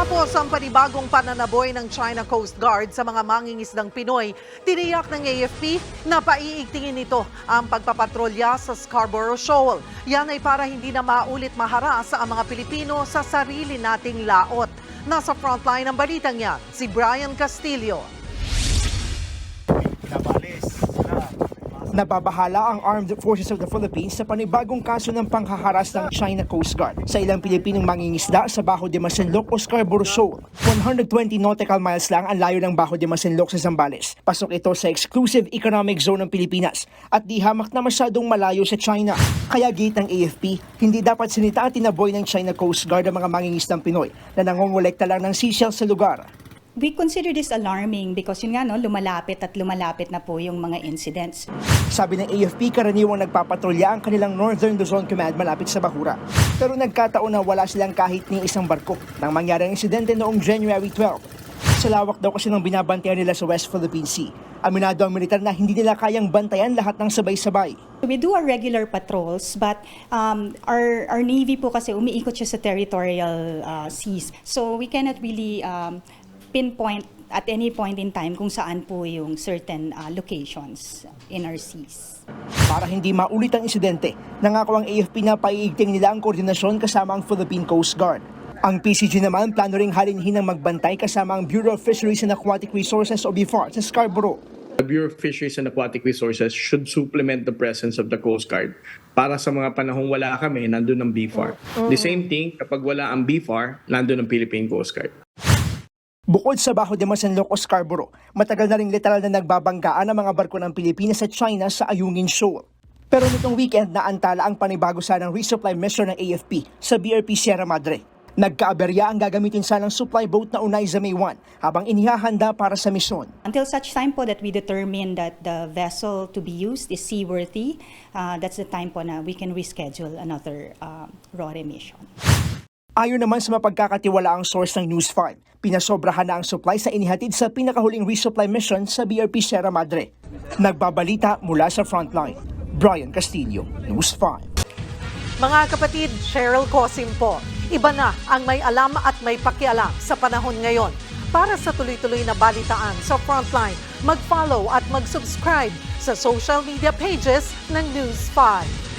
Matapos ang panibagong pananaboy ng China Coast Guard sa mga mangingisdang Pinoy, tiniyak ng AFP na paiigtingin nito ang pagpapatrolya sa Scarborough Shoal. Yan ay para hindi na maulit maharas ang mga Pilipino sa sarili nating laot. Nasa frontline ng balitang yan, si Brian Castillo. Nababahala ang Armed Forces of the Philippines sa panibagong kaso ng panghaharas ng China Coast Guard sa ilang Pilipinong mangingisda sa Bajo de Masinloc o Scarborough Shoal. 120 nautical miles lang ang layo ng Bajo de Masinloc sa Zambales. Pasok ito sa exclusive economic zone ng Pilipinas at di hamak na masyadong malayo sa China. Kaya gate ng AFP, hindi dapat sinita at tinaboy ng China Coast Guard ang mga mangingisdang Pinoy na nangongolekta lang ng seashells sa lugar. We consider this alarming because yun nga no, lumalapit at lumalapit na po yung mga incidents. Sabi ng AFP, karaniwang nagpapatrolya ang kanilang Northern Luzon Command malapit sa Bahura. Pero nagkataon na wala silang kahit ni isang barko nang mangyari ang insidente noong January 12. Sa lawak daw kasi ng binabantayan nila sa West Philippine Sea. Aminado ang militar na hindi nila kayang bantayan lahat ng sabay-sabay. We do our regular patrols but um, our, our Navy po kasi umiikot siya sa territorial uh, seas. So we cannot really um, pinpoint at any point in time kung saan po yung certain uh, locations in our seas. Para hindi maulit ang insidente, nangako ang AFP na paiigting nila ang koordinasyon kasama ang Philippine Coast Guard. Ang PCG naman plano ring halinhin ng magbantay kasama ang Bureau of Fisheries and Aquatic Resources o BFAR sa Scarborough. The Bureau of Fisheries and Aquatic Resources should supplement the presence of the Coast Guard para sa mga panahong wala kami, nandun ang BFAR. The same thing, kapag wala ang BFAR, nandun ang Philippine Coast Guard. Bukod sa Bajo de Masinloc o Scarborough, matagal na ring literal na nagbabanggaan ang mga barko ng Pilipinas sa China sa Ayungin Shoal. Pero nitong weekend naantala ang panibago sanang resupply mission ng AFP sa BRP Sierra Madre. Nagkaaberya ang gagamitin sanang supply boat na unay sa May 1 habang inihahanda para sa misyon. Until such time po that we determine that the vessel to be used is seaworthy, uh, that's the time po na we can reschedule another uh, RORE mission. Ayon naman sa mapagkakatiwalaang source ng News 5, pinasobrahan na ang supply sa inihatid sa pinakahuling resupply mission sa BRP Sierra Madre. Nagbabalita mula sa frontline. Brian Castillo, News 5. Mga kapatid, Cheryl Cosim po. Iba na ang may alam at may pakialam sa panahon ngayon. Para sa tuloy-tuloy na balitaan sa Frontline, mag-follow at mag-subscribe sa social media pages ng News 5.